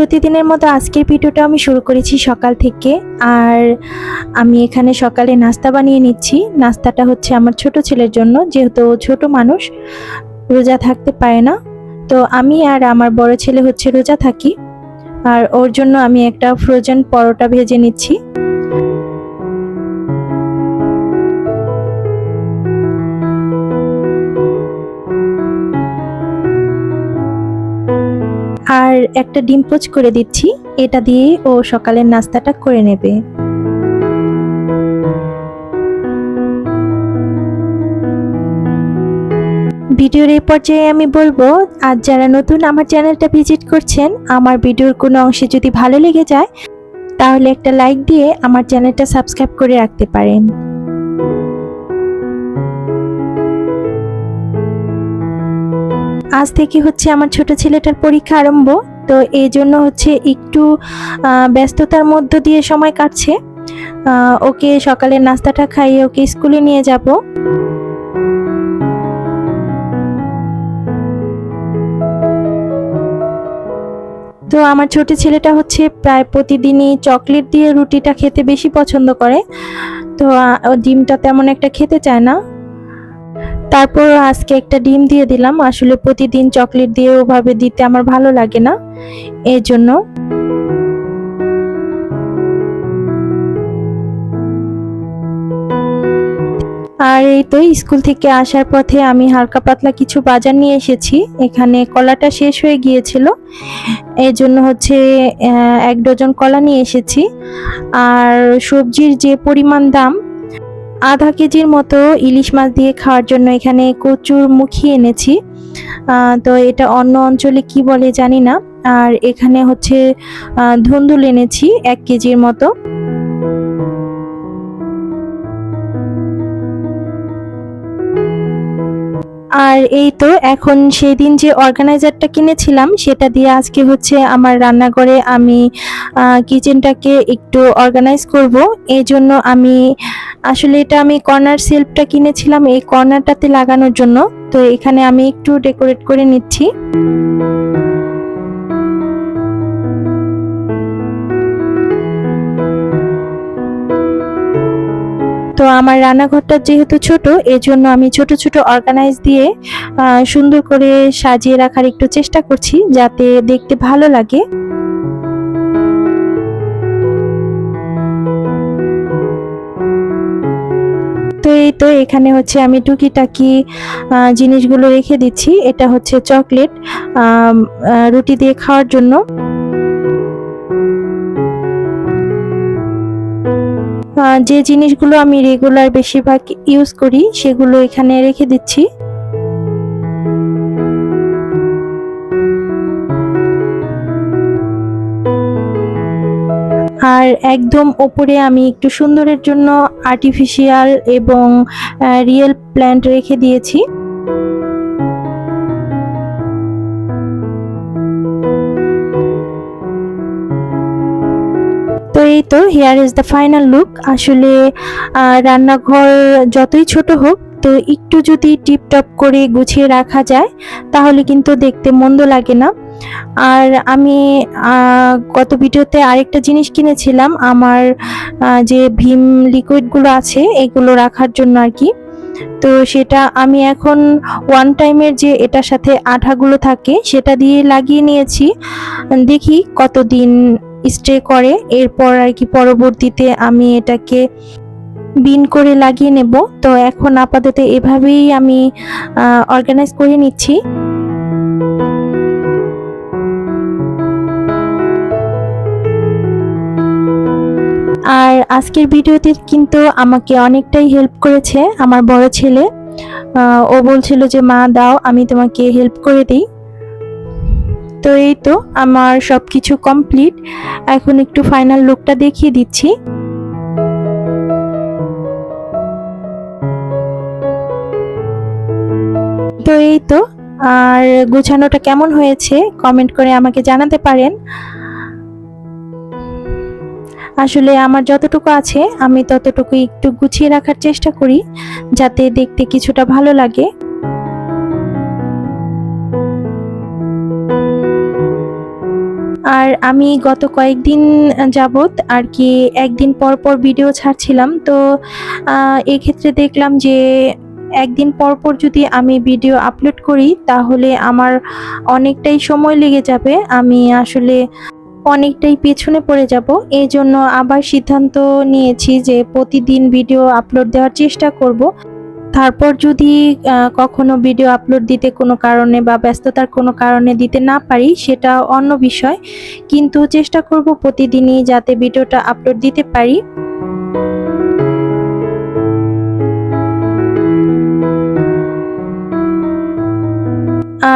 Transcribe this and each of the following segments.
প্রতিদিনের মতো আজকের ভিডিওটা আমি শুরু করেছি সকাল থেকে। আর আমি এখানে সকালে নাস্তা বানিয়ে নিচ্ছি। নাস্তাটা হচ্ছে আমার ছোট ছেলের জন্য, যেহেতু ছোট মানুষ, রোজা থাকতে পারে না। তো আমি আর আমার বড় ছেলে হচ্ছে রোজা থাকি। আর ওর জন্য আমি একটা ফ্রোজেন পরোটা ভেজে নিচ্ছি। একটা ডিম পোচ করে দিচ্ছি, এটা দিয়ে ও সকালের নাস্তাটা করে নেবে। ভিডিওর এই পর্যায়ে আমি বলব আজ যারা নতুন আমার চ্যানেলটা ভিজিট করছেন, আমার ভিডিওর কোনো অংশে যদি ভালো লেগে যায়, তাহলে একটা লাইক দিয়ে আমার চ্যানেলটা সাবস্ক্রাইব করে রাখতে পারেন। আজ থেকে হচ্ছে আমার ছোট ছেলেটার পরীক্ষা আরম্ভ। তো এই জন্য হচ্ছে একটু ব্যস্ততার মধ্য দিয়ে সময় কাটছে। ওকে সকালের নাস্তাটা খাইয়ে ওকে স্কুলে নিয়ে যাব। তো আমার ছোট ছেলেটা হচ্ছে প্রায় প্রতিদিনই চকলেট দিয়ে রুটিটা খেতে বেশি পছন্দ করে। তো ডিমটা তেমন একটা খেতে চায় না। তারপর আজকে একটা ডিম দিয়ে দিলাম। আসলে প্রতিদিন চকলেট দিয়ে ওভাবে দিতে আমার ভালো লাগে না। এর জন্য আর এই তো স্কুল থেকে আসার পথে আমি হালকা পাতলা কিছু বাজার নিয়ে এসেছি। এখানে কলাটা শেষ হয়ে গিয়েছিল। এই জন্য হচ্ছে এক ডজন কলা নিয়ে এসেছি। আর সবজির যে পরিমাণ দাম আধা কেজির মতো ইলিশ মাছ দিয়ে খাওয়ার জন্য এখানে কচুর মুখি এনেছি। তো এটা অন্য অঞ্চলে কি বলে জানি না। আর এখানে হচ্ছে ধুন্দুল এনেছি এক কেজির মতো। আর এই তো, এখন সেই দিন যে অর্গানাইজারটা কিনেছিলাম, সেটা দিয়ে আজকে হচ্ছে আমার রান্নাঘরে আমি কিচেনটাকে একটু অর্গানাইজ করব। এই জন্য আমি, আসলে এটা আমি কর্নার সেলফটা কিনেছিলাম এই কর্নারটাতে লাগানোর জন্য। তো এখানে আমি একটু ডেকোরেট করে নিচ্ছি। তো আমার রান্নাঘরটা যেহেতু ছোট, এজন্য আমি ছোট ছোট অর্গানাইজ দিয়ে সুন্দর করে সাজিয়ে রাখার একটু চেষ্টা করছি যাতে দেখতে ভালো লাগে। তো এই তো এখানে হচ্ছে আমি টুকিটাকি জিনিসগুলো রেখে দিচ্ছি। এটা হচ্ছে চকলেট রুটি দিয়ে খাওয়ার জন্য। যে জিনিসগুলো আমি রেগুলার বেশিরভাগ ইউজ করি, সেগুলো এখানে রেখে দিচ্ছি। আর একদম ওপরে আমি একটু সুন্দরের জন্য আর্টিফিশিয়াল এবং রিয়েল প্ল্যান্ট রেখে দিয়েছি। তো here is the final look আসলে রান্নাঘর যতই ছোট হোক, তো একটু যদি টিপটপ করে গুছিয়ে রাখা যায়, তাহলে কিন্তু দেখতে মন্দ লাগে না। আর আমি গত ভিডিওতে আরেকটা জিনিস কিনেছিলাম, আমার যে ভীম লিকুইডগুলো আছে, এগুলো রাখার জন্য আর কি তো সেটা আমি এখন ওয়ান টাইমের যে এটার সাথে আঠাগুলো থাকে, সেটা দিয়ে লাগিয়ে নিয়েছি। দেখি কতদিন স্টে করে। এরপর আর কি পরবর্তীতে আমি এটাকে বিন করে লাগিয়ে নেব। তো এখন আপাতত এভাবেই আমি অর্গানাইজ করে নিচ্ছি। আর আজকের ভিডিওতে কিন্তু আমাকে অনেকটাই হেল্প করেছে আমার বড় ছেলে। ও বলছিল যে, মা, দাও, আমি তোমাকে হেল্প করে দিই। তো এই তো আমার সব কিছু কমপ্লিট এখন একটু ফাইনাল লুকটা দেখিয়ে দিচ্ছি। তো এই তো, আর গোছানোটা কেমন হয়েছে কমেন্ট করে আমাকে জানাতে পারেন। আসলে আমার যতটুকু আছে, আমি ততটুকু একটু গুছিয়ে রাখার চেষ্টা করি, যাতে দেখতে কিছুটা ভালো লাগে। আর আমি গত কয়েকদিন যাবত আর কি একদিন পর পর ভিডিও ছাড়ছিলাম। তো এক্ষেত্রে দেখলাম যে, একদিন পর পর যদি আমি ভিডিও আপলোড করি, তাহলে আমার অনেকটাই সময় লেগে যাবে। আমি আসলে অনেকটাই পেছনে পড়ে যাব। এই জন্য আবার সিদ্ধান্ত নিয়েছি যে, প্রতিদিন ভিডিও আপলোড দেওয়ার চেষ্টা করব। তারপর যদি কখনো ভিডিও আপলোড দিতে কোনো কারণে বা ব্যস্ততার কোনো কারণে দিতে না পারি, সেটা অন্য বিষয়। কিন্তু চেষ্টা করব প্রতিদিনই যাতে ভিডিওটা আপলোড দিতে পারি।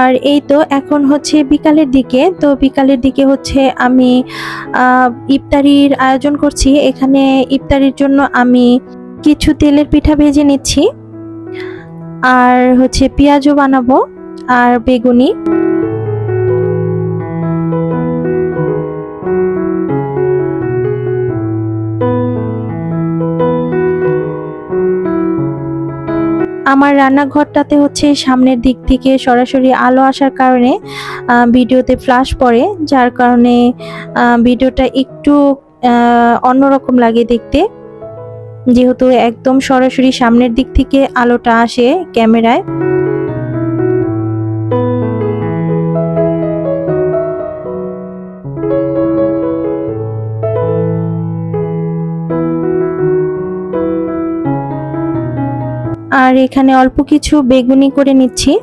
আর এই তো এখন হচ্ছে বিকালের দিকে। তো বিকালের দিকে হচ্ছে আমি ইফতারির আয়োজন করছি। এখানে ইফতারির জন্য আমি কিছু তেলের পিঠা ভেজে নিচ্ছি। আর হচ্ছে পেঁয়াজও বানাবো আর বেগুনি। আমার রান্নাঘরটাতে হচ্ছে সামনের দিক থেকে সরাসরি আলো আসার কারণে ভিডিওতে ফ্লাশ পড়ে, যার কারণে ভিডিওটা একটু অন্যরকম লাগে দেখতে। যেহেতু একদম সরাসরি সামনের দিক থেকে আলোটা আসে ক্যামেরায়। আর এখানে অল্প কিছু বেগুনি করে নিচ্ছি।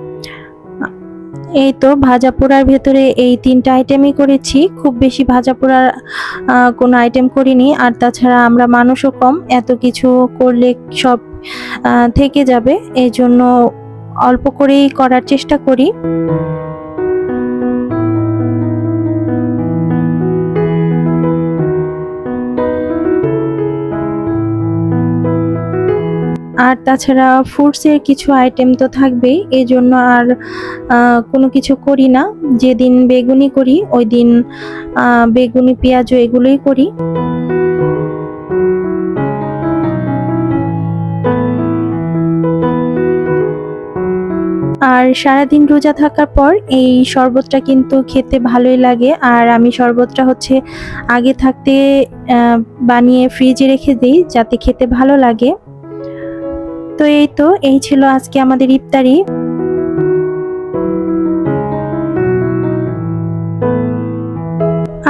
এই তো ভাজা পোড়ার ভেতরে এই তিনটা আইটেমই করেছি। খুব বেশি ভাজা পোড়ার কোনো আইটেম করিনি। আর তাছাড়া আমরা মানুষও কম, এত কিছু করলে সব থেকে যাবে। এই জন্য অল্প করেই করার চেষ্টা করি। আর তাছাড়া ফ্রুটসের কিছু আইটেম তো থাকবেই এই জন্য আর কোনো কিছু করি না। যেদিন বেগুনি করি ওই দিন বেগুনি পেঁয়াজও এগুলোই করি। আর সারাদিন রোজা থাকার পর এই শরবতটা কিন্তু খেতে ভালোই লাগে। আর আমি শরবতটা হচ্ছে আগে থাকতে বানিয়ে ফ্রিজে রেখে দিই, যাতে খেতে ভালো লাগে। তো এই তো, এই ছিল আজকে আমাদের ইফতারি।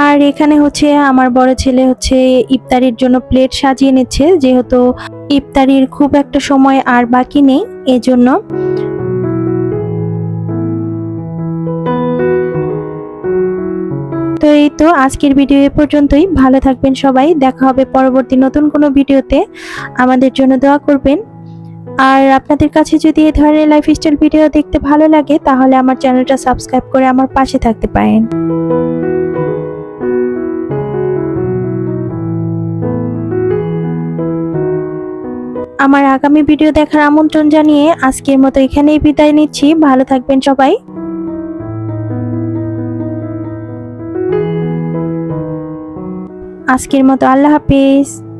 আর এখানে হচ্ছে আমার বড় ছেলে হচ্ছে ইফতারির জন্য প্লেট সাজিয়ে নিচ্ছে, যেহেতু ইফতারির খুব একটা সময় আর বাকি নেই, এজন্য। তো এই তো, আজকের ভিডিও এ পর্যন্তই। ভালো থাকবেন সবাই, দেখা হবে পরবর্তী নতুন কোনো ভিডিওতে। আমাদের জন্য দোয়া করবেন। আর আপনাদের কাছে যদি এই ধরনের লাইফস্টাইল ভিডিও দেখতে ভালো লাগে, তাহলে আমার চ্যানেলটা সাবস্ক্রাইব করে আমার পাশে থাকতে পারেন। আমার আগামী ভিডিও দেখার আমন্ত্রণ জানিয়ে আজকের মতো এখানেই বিদায় নিচ্ছি। ভালো থাকবেন সবাই। আজকের মতো আল্লাহ হাফিজ।